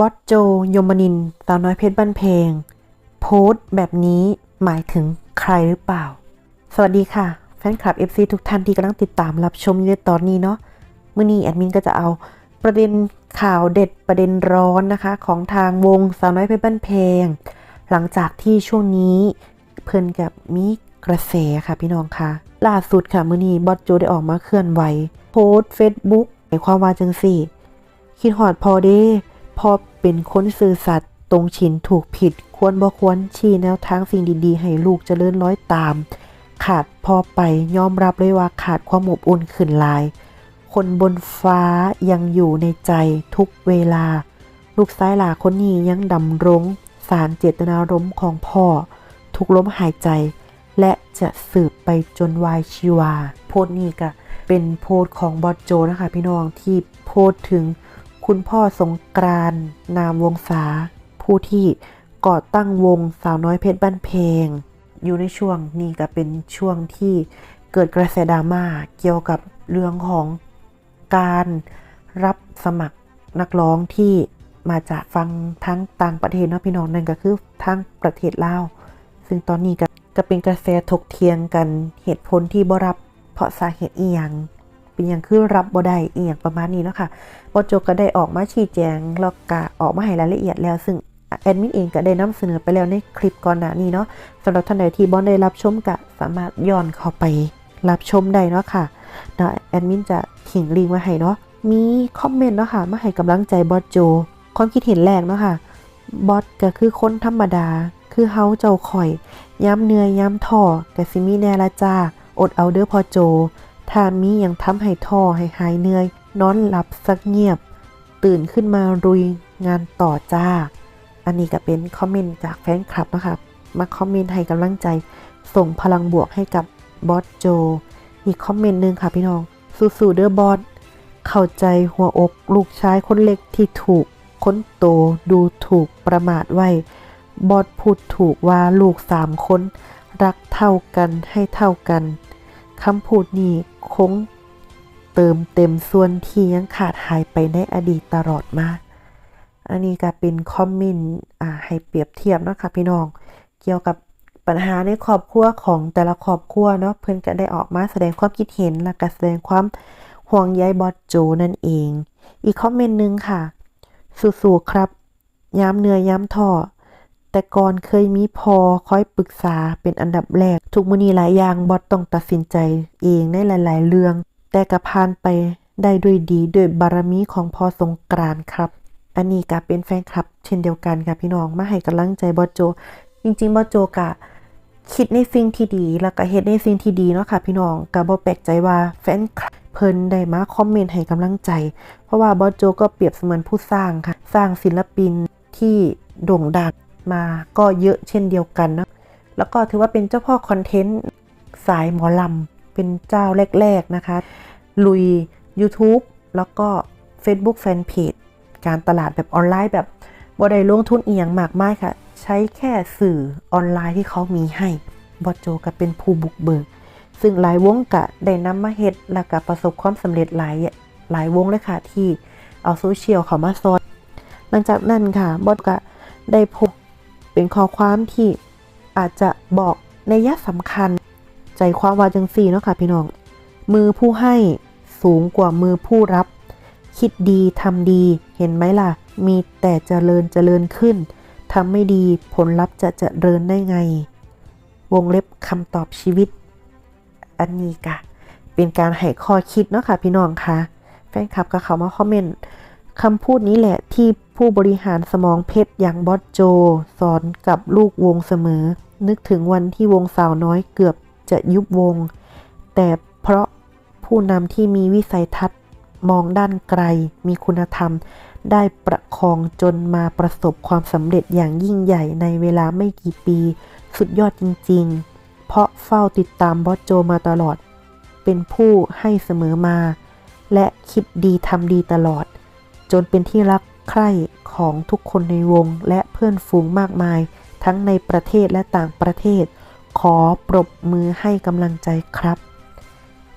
บอสโจ ยมนินสาวน้อยเพชรบ้านเพลง โพสต์แบบนี้หมายถึงใครหรือเปล่า สวัสดีค่ะ แฟนคลับ FC ทุกท่านที่กำลังติดตามรับชมอยู่ในตอนนี้เนาะมื่อนี้แอดมินก็จะเอาประเด็นข่าวเด็ดประเด็นร้อนนะคะ ของทางวงสาวน้อยเพชรบ้านเพลง หลังจากที่ช่วงนี้เพิ่นกับมีกระแสค่ะพี่น้องค่ะ ล่าสุดค่ะมื่อนี้บอสโจได้ออกมาเคลื่อนไหวโพสต์เฟซบุ๊กในความว่าจังสี่ คิดหอดพอเด้พอ เป็นคนซื่อสัตย์ตรงฉินถูกผิด ควรบ่ควรชี้แนวทางสิ่งดีๆ ให้ลูกจเจริญร้อยตาม ขาดพอไปยอมรับเลยว่าขาดความอบอุ่นขึ้นลาย คนบนฟ้ายังอยู่ในใจทุกเวลา ลูกซ้ายหลาคนนี้ยังดำรงสารเจตนารมณ์ของพ่อ ทุกลมหายใจ และจะสืบไปจนวายชีวา โพสนี้ก็เป็นโพสของบอสโจนะคะพี่น้องที่โพสถึง คุณพ่อสงกรานนามวงศาผู้ที่ก่อตั้งวงสาวน้อยเพชรบ้านเพลง อยู่ในช่วงนี้ก็เป็นช่วงที่เกิดกระแสดราม่าเกี่ยวกับเรื่องของการรับสมัครนักร้องที่มาจากฟังทั้งต่างประเทศเนาะพี่น้องนั่นก็คือทั้งประเทศลาวซึ่งตอนนี้ก็ก็เป็นกระแสถกเถียงกันเหตุผลที่บ่รับเพราะสาเหตุอีหยัง เป็นอย่างคือรับบ่ได้อีหยังประมาณนี้เนาะค่ะบอโจก็ได้ออกมาชี้แจงแล้วก็ออกมาให้รายละเอียดแล้ว ซึ่งแอดมินเองก็ได้นำเสนอไปแล้วในคลิปก่อนหน้านี้เนาะสำหรับท่านใดที่บ่ได้รับชมก็สามารถย้อนเข้าไปรับชมได้เนาะค่ะเดี๋ยวแอดมินจะทิ้งลิงก์ไว้ให้เนาะมีคอมเมนต์เนาะค่ะมาให้กำลังใจบอโจความคิดเห็นแรกเนาะค่ะบอสก็คือคนธรรมดา คือเฮาเจ้าข่อย ย้ำเนื่อย้ำท่อแต่สิมีแน่ละจ้า อดเอาเด้อพอโจ ถ้ามียังทำให้ท่อให้หายเหนื่อย นอนหลับสักเงียบ ตื่นขึ้นมารุยงานต่อจ้า อันนี้ก็เป็นคอมเมนต์จากแฟนคลับนะคะมาคอมเมนต์ให้กำลังใจ ส่งพลังบวกให้กับบอสโจ อีกคอมเมนต์หนึ่งค่ะพี่น้องสู้ๆเด้อบอสเข้าใจหัวอกลูกชายคนเล็กที่ถูกค้นโตดูถูกประมาทไว้ บอสพูดถูกว่าลูกสามคน รักเท่ากันให้เท่ากัน คำพูดนี้คงเติมเต็มส่วนที่ยังขาดหายไปในอดีตตลอดมา อันนี้ก็เป็นคอมเมนต์อ่าให้เปรียบเทียบเนาะค่ะพี่น้อง เกี่ยวกับปัญหาในครอบครัวของแต่ละครอบครัวเนาะเพื่อนก็ได้ออกมาแสดงความคิดเห็นและก็แสดงความห่วงใยบอสโจนั่นเอง อีกคอมเมนต์หนึงค่ะ สู้ๆครับ ย้ำเนื่อย้ำท่อ แต่ก่อนเคยมีพอคอยปรึกษาเป็นอันดับแรก ทุกมือนีหลายอย่างบอสต้องตัดสินใจเองในหลาย ๆ เรื่อง แต่กระพานไปได้ด้วยดีด้วยบารมีของพอสงกรานครับ อันนี้ก็เป็นแฟนคลับ เช่นเดียวกันค่ะพี่น้องมาให้กำลังใจบอสโจ จริง ๆบอสโจกะคิดในสิ่งที่ดีแล้วก็เฮ็ดในสิ่งที่ดีเนาะค่ะพี่น้องก็บ่แปลกใจว่าแฟนคลับเพิ่นได้มาคอมเมนต์ให้กำลังใจ เพราะว่าบอสโจก็เปรียบเสมือนผู้สร้างค่ะ สร้างศิลปินที่โด่งดัง มาก็เยอะเช่นเดียวกันนะแล้วก็ถือว่าเป็นเจ้าพ่อคอนเทนต์สายหมอลำเป็นเจ้าแรก ๆ นะคะ ลุย YouTube แล้วก็ Facebook Fanpage การตลาดแบบออนไลน์แบบบ่ได้ลงทุนเอียงมากมายค่ะ ใช้แค่สื่อออนไลน์ที่เขามีให้บอโจก็เป็นผู้บุกเบิกซึ่งหลายวงกะได้นำมาเฮ็ดและก็ประสบความสำเร็จหลายหลายวงเลยค่ะที่เอาโซเชียลเข้ามาซอยหลังจากนั้นค่ะบอสก็ได้พบ เป็นข้อความที่อาจจะบอกในยะสำคัญ ใจความว่าจังซี่เนาะค่ะพี่น้อง มือผู้ให้สูงกว่ามือผู้รับ คิดดีทำดีเห็นไหมล่ะ มีแต่เจริญเจริญขึ้นทำไม่ดีผลลัพธ์จะเจริญได้ไง วงเล็บคำตอบชีวิต อันนี้กะ เป็นการให้ข้อคิดเนาะค่ะพี่น้องคะแฟนคลับก็เขามาคอมเมนต์ คำพูดนี้แหละที่ผู้บริหารสมองเพชรอย่างบอสโจ สอนกับลูกวงเสมอ นึกถึงวันที่วงสาวน้อยเกือบจะยุบวง แต่เพราะผู้นำที่มีวิสัยทัศน์มองด้านไกล มีคุณธรรม ได้ประคองจนมาประสบความสำเร็จอย่างยิ่งใหญ่ในเวลาไม่กี่ปี สุดยอดจริง ๆ เพราะเฝ้าติดตามบอสโจมาตลอด เป็นผู้ให้เสมอมา และคิดดีทำดีตลอด จนเป็นที่รักใคร่ของทุกคนในวงและเพื่อนฝูงมากมาย ทั้งในประเทศและต่างประเทศ ขอปรบมือให้กำลังใจครับ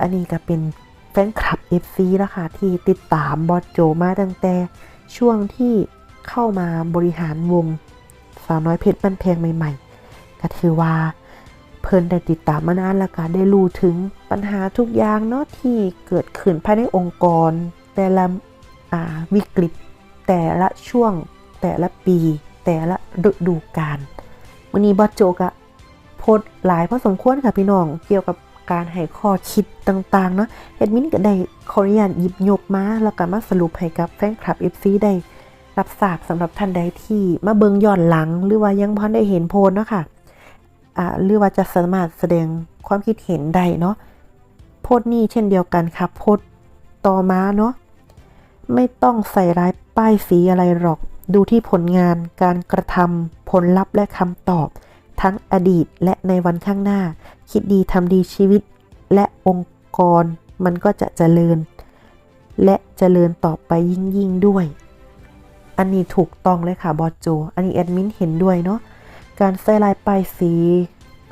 อันนี้ก็เป็นแฟนคลับ FC แล้วค่ะที่ติดตามบอสโจมาตั้งแต่ช่วงที่เข้ามาบริหารวงสาวน้อยเพชรบ้านแพงใหม่ๆ ก็ถือว่าเพิ่นได้ติดตามมานานแล้วก็ได้รู้ถึงปัญหาทุกอย่างเนาะที่เกิดขึ้นภายในองค์กร แต่ละ วิกฤต แต่ละช่วง แต่ละปี แต่ละฤดูกาลวันนี้บอสโจกะโพสต์หลายพอสมควรค่ะพี่น้อง เกี่ยวกับการให้ข้อคิดต่างๆเนาะแอดมินก็ได้ขออนุญาตหยิบยกมา แล้วก็มาสรุปให้กับแฟนคลับ FC ได้รับทราบสำหรับท่านใดที่มาเบิงย้อนหลัง หรือว่ายังพอได้เห็นโพสต์เนาะค่ะอ่าหรือว่าจะสามารถแสดงความคิดเห็นได้เนาะโพสต์นี้เช่นเดียวกันครับโพสต์ต่อมาเนาะ ไม่ต้องใส่ร้ายป้ายสีอะไรหรอก ดูที่ผลงาน การกระทำผลลัพธ์และคำตอบ ทั้งอดีตและในวันข้างหน้า คิดดีทำดีชีวิต และองค์กรมันก็จะเจริญ และเจริญต่อไปยิ่งยิ่งๆด้วย อันนี้ถูกต้องเลยค่ะบอสโจ อันนี้แอดมินเห็นด้วยเนาะ การใส่ลายป้ายสี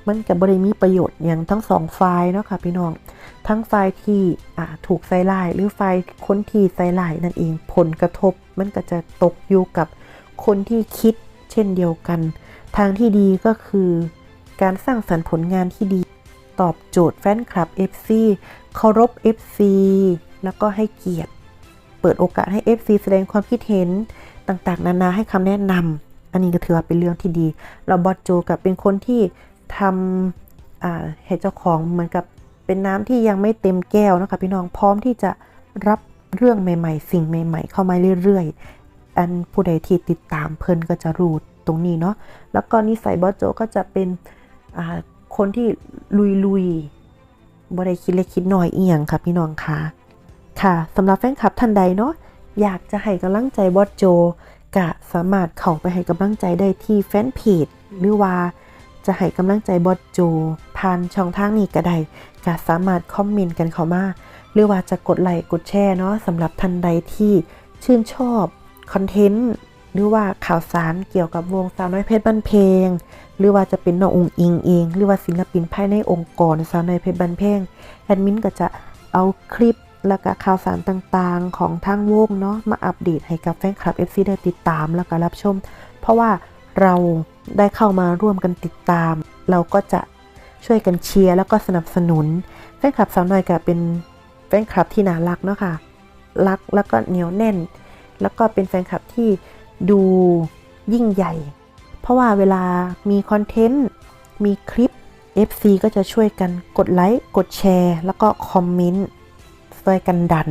มันกับบริมีประโยชน์อย่างทั้งสองฝ่ายเนาะค่ะพี่น้อง ทั้งฝ่ายที่ถูกใส่ลายหรือฝ่ายคนที่ใส่ลายนั่นเองผลกระทบมันก็จะตกอยู่กับคนที่คิดเช่นเดียวกัน ทางที่ดีก็คือการสร้างสรรค์ผลงานที่ดี ตอบโจทย์แฟนคลับ FC เคารพ FC แล้วก็ให้เกียรติ เปิดโอกาสให้ FC แสดงความคิดเห็นต่างๆ นานาให้คำแนะนำอันนี้ก็ถือว่าเป็นเรื่องที่ดี เราบอสโจกับเป็นคนที่ทำให้เจ้าของเหมือนกับ เป็นน้ำที่ยังไม่เต็มแก้วนะคะพี่น้องพร้อมที่จะรับเรื่องใหม่ ๆ สิ่งใหม่ ๆ เข้ามาเรื่อยๆ อันผู้ใดที่ติดตามเพลินก็จะรู้ตรงนี้เนาะแล้วก็นิสัยบอสโจก็จะเป็นคนที่ลุยๆบ่ได้คิดเล็กคิดน้อยเอียงค่ะพี่น้องคะค่ะสำหรับแฟนคลับท่านใดเนาะอยากจะให้กำลังใจบอสโจกะสามารถเข้าไปให้กำลังใจได้ที่แฟนเพจหรือว่าจะให้กำลังใจบอสโจผ่านช่องทางนี้ก็ได้ กะสามารถคอมเมนต์กันเข้ามา หรือว่าจะกดไลค์กดแชร์เนาะสำหรับท่านใดที่ชื่นชอบคอนเทนต์หรือว่าข่าวสารเกี่ยวกับวงสาวน้อยเพชรบ้านเพลงหรือว่าจะเป็นน้ององอิงเอง หรือว่าศิลปินภายในองค์กรสาวน้อยเพชรบ้านเพลงแอดมินก็จะเอาคลิปแล้วก็ข่าวสารต่างๆ ของทางวงเนาะมาอัปเดตให้กับแฟนคลับ FC ได้ติดตามแล้วก็รับชม เพราะว่าเราได้เข้ามาร่วมกันติดตาม เราก็จะ ช่วยกันเชียร์แล้วก็สนับสนุน แฟนคลับสาวน้อยก็เป็นแฟนคลับที่น่ารักเนาะค่ะ รักแล้วก็เหนียวแน่น แล้วก็เป็นแฟนคลับที่ดูยิ่งใหญ่ เพราะว่าเวลามีคอนเทนต์ มีคลิป FC ก็จะช่วยกันกดไลค์ กดแชร์ แล้วก็คอมเมนต์ ช่วยกันดัน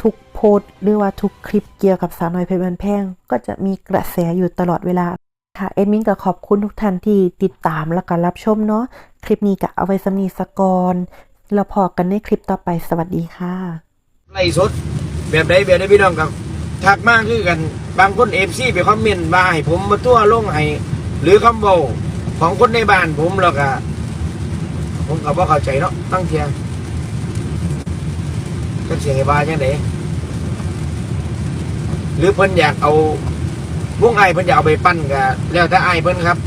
ทุกโพสหรือว่าทุกคลิปเกี่ยวกับสาวน้อยเพชรบันแพง ก็จะมีกระแสอยู่ตลอดเวลาค่ะเอ็ดมินก็ขอบคุณทุกท่านที่ติดตามแล้วก็รับชมเนาะ คลิปนี้ก็เอาไว้สำนีสกอนแล้วพอกันในคลิปต่อไปสวัสดีค่ะไล่สดแบบใดแบบใดพี่น้องกับทักมากคือกันบางคนเอฟซีไปคอมเมนต์มาให้ผมมาตัวลงให้หรือคำบของคนในบ้านผมแล้วก็ผมก็บ่เข้าใจเนาะตั้งเทียก็เสียงไอ้บ้าจังไดหรือเพิ่นอยากเอาวงไอ้เพิ่นอยากเอาไปปั้นก็แล้วแต่ไอ้เพิ่นครับ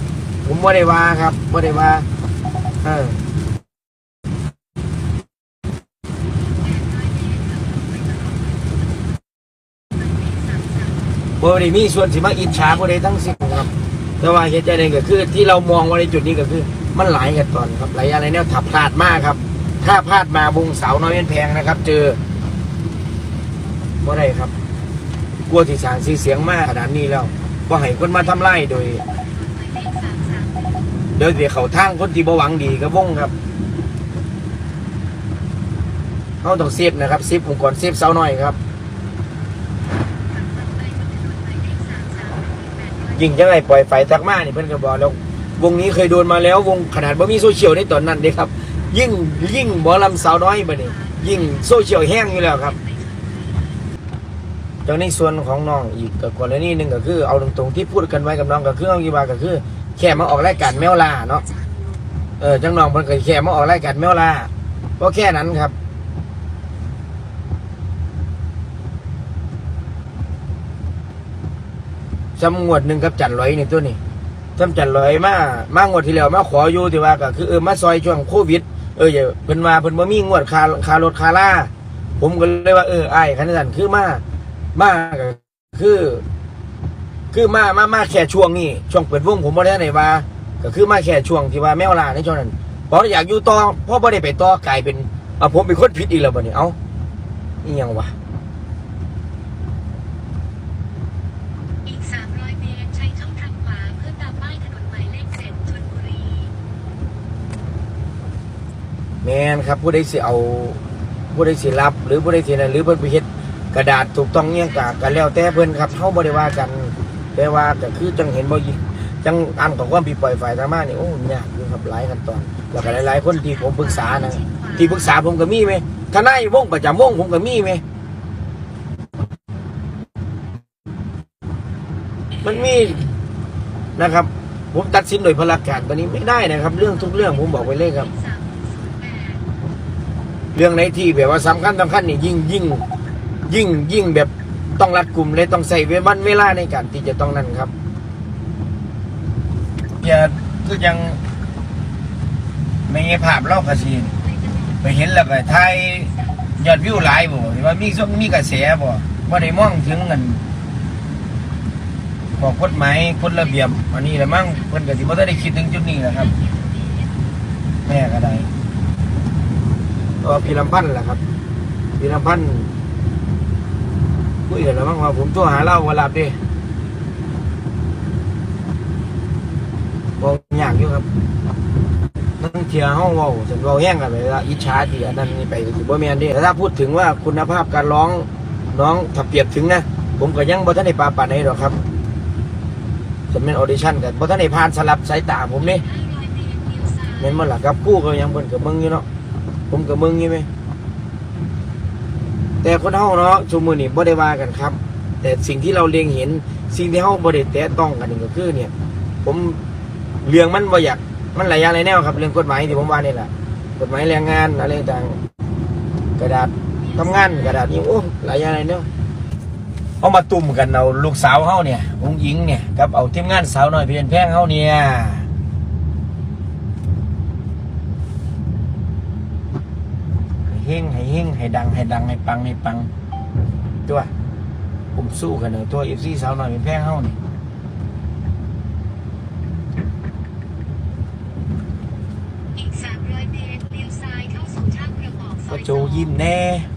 ผมบ่ได้ว่าครับบ่ได้ว่า เออบ่ได้มีส่วนสิมาอิจฉาบ่ได้ทั้งสิ้นครับ แต่ว่าเหตุใจใดก็คือ ที่เรามองว่าในจุดนี้ก็คือ มันหลายกันตอนครับหลายอะไรเนี่ยถ้าพลาดมากครับ ถ้าพลาดมาวงเสาน้อยเป็นแพงนะครับ เจอบ่ได้ครับ กลัวที่สางชื่อเสียงมากขนาดนี้แล้วบ่ให้คนมาทำลายโดย โดยเดี๋ยวเขาทางคนที่บหวังดีกับวงครับเขาต้องเซฟนะครับเซฟองค์กรเซฟสาวน้อยครับ ยิงยังไงปล่อยไฟตักมานี่เพื่อนก็บอกแล้ว วงนี้เคยโดนมาแล้ววงขนาดบ่มีโซเชียลในตอนนั้นเด้ครับ ยิ่งยิ่งบอลำสาวน้อยมาเนี่ยิ่งโซเชียลแห้งอยู่แล้วครับจากในส่วนของน้องอีกกรณีหนึ่งก็คือเอาตรงๆที่พูดกันไว้กับน้องก็คือเอากีบาก็คือ แค่มาออกรายการแมวล่าเนาะเออจังน้องมันเก็แค่มาออกรายการแมวล่าก็แค่นั้นครับจำงวดหนึ่งกับจันร้อยนี่ตัวนี้จำจันร้อยมามางวดที่แล้วมาขออยู่ที่ว่าก็คือเออมาซอยช่วงโควิด เอออย่าเพิ่นว่าเพิ่นบ่มีงวดคาคารถคาล่าผมก็เลยว่าเออไอ้ายคันนั้นคือมามาก็คือ คือมามามาแค่ช่วงนี้ช่วงเปิดวงผมบ่ได้ไหนว่า ก็คือมาแค่ช่วงที่ว่าแมวลาในช่วงนั้นเพราะอยากอยู่ต่อเพราะบ่ได้ไปต่อกลายเป็นเอาผมเป็นคนผิดอีกแล้วบ่เนี่ยเอ้านี่ยังวะอีก300เมตรใช้ช่องทางขวาเพื่อตามป้ายถนนหมายเลขเจ็ดชลบุรีแมนครับผู้ใดสิเอาผู้ใดสิรับ หรือผู้ใดสินั่นหรือเพิ่นไปเฮ็ดกระดาษถูกต้องเนี่ยงกะกันแล้วแต่เพิ่นครับเฮาบ่ได้ว่ากัน แต่ว่าก็คือจังเห็นบ่ยิจังอันของความผิดปล่อยฝ่ายธรรมะนี่โอ้ยากอยู่ครับหลายขั้นตอนแล้วก็หลายๆคนที่ผมปรึกษานะที่ปรึกษาผมก็มีไหมทนายวงประจำวงผมก็มีไหมมันมีนะครับ ผมตัดสินโดยพลักการตอนนี้ไม่ได้นะครับ เรื่องทุกเรื่องผมบอกไปเลยครับ เรื่องไหนที่แบบว่าสำคัญสำคัญนี่ยิ่งยิ่งยิ่งยิ่งแบบ ต้องรัดกลุ่มเลยต้องใส่เววันเวลาในการที่จะต้องนั่นครับอย่าคือยังไม่มีภาพเล่ากระสีไปเห็นแล้วก็ไทยยอดวิวหลายบ่ว่ามีส่งมีกระแสบ่ว่าได้มองถึงเงินของกฎหมายกฎระเบียบอันนี้แหละมั้งเพิ่นก็สิบ่ได้คิดถึงจุดนี้แหละครับ แม่ก็ได้ก็พี่ลำพันธ์แหละครับพี่ลำพันธ์ คุยกันแล้วมั้งว่าผมโทรหาเราว่ารับดิบ่ยากอยู่ครับนั่งเทียห้องว้าฉันว้าแห้งกันไปละอิจฉาที่อันนั้นนี่ไปก็สิบ่แม่นด้แต่ถ้าพูดถึงว่าคุณภาพการร้องน้องถ้าเปรียบถึงนะ ผมก็ยังบ่ทันได้ปาปานใดหรอกครับจะเป็นออดิชั่นกันเพราะท่านในผ่านสลับสายตาผมนี่เมตรเลี้ยวซ้ายเน้นมาหลักกับกู้ก็ยังเบิ่นกับมึงอยู่เนาะผมกับมึงอยู่ไหม แต่คนเฮาเนาะชุมือนี่บ่ได้ว่ากันครับ แต่สิ่งที่เราเล็งเห็น สิ่งที่เฮาบ่ได้แตะต้องกันนี่ก็คือเนี่ย ผมเรื่องมันบ่อยากมันหลายอย่างหลายแนวครับเรื่องกฎหมายที่ผมว่านี่แหละกฎหมายแรงงานอะไรต่างกระดาษทำงานกระดาษนี่โอ้หลายอย่างหลายแนวเอามาตุ่มกันเอาลูกสาวเฮาเนี่ยองหญิงเนี่ยกับเอาทีมงานสาวน้อยเพียนแพงเฮาเนี่ยให้ เฮงให้เฮงให้ดังให้ดังให้ปังให้ปังตัวผมสู้กันเนอะตัวเอฟซีสาวน้อยเพียนแพงเฮานี่อีก300เมตรเลี้ยวซ้ายเข้าสู่ท่ากระบอกซก็อยโจยิ้มแน่2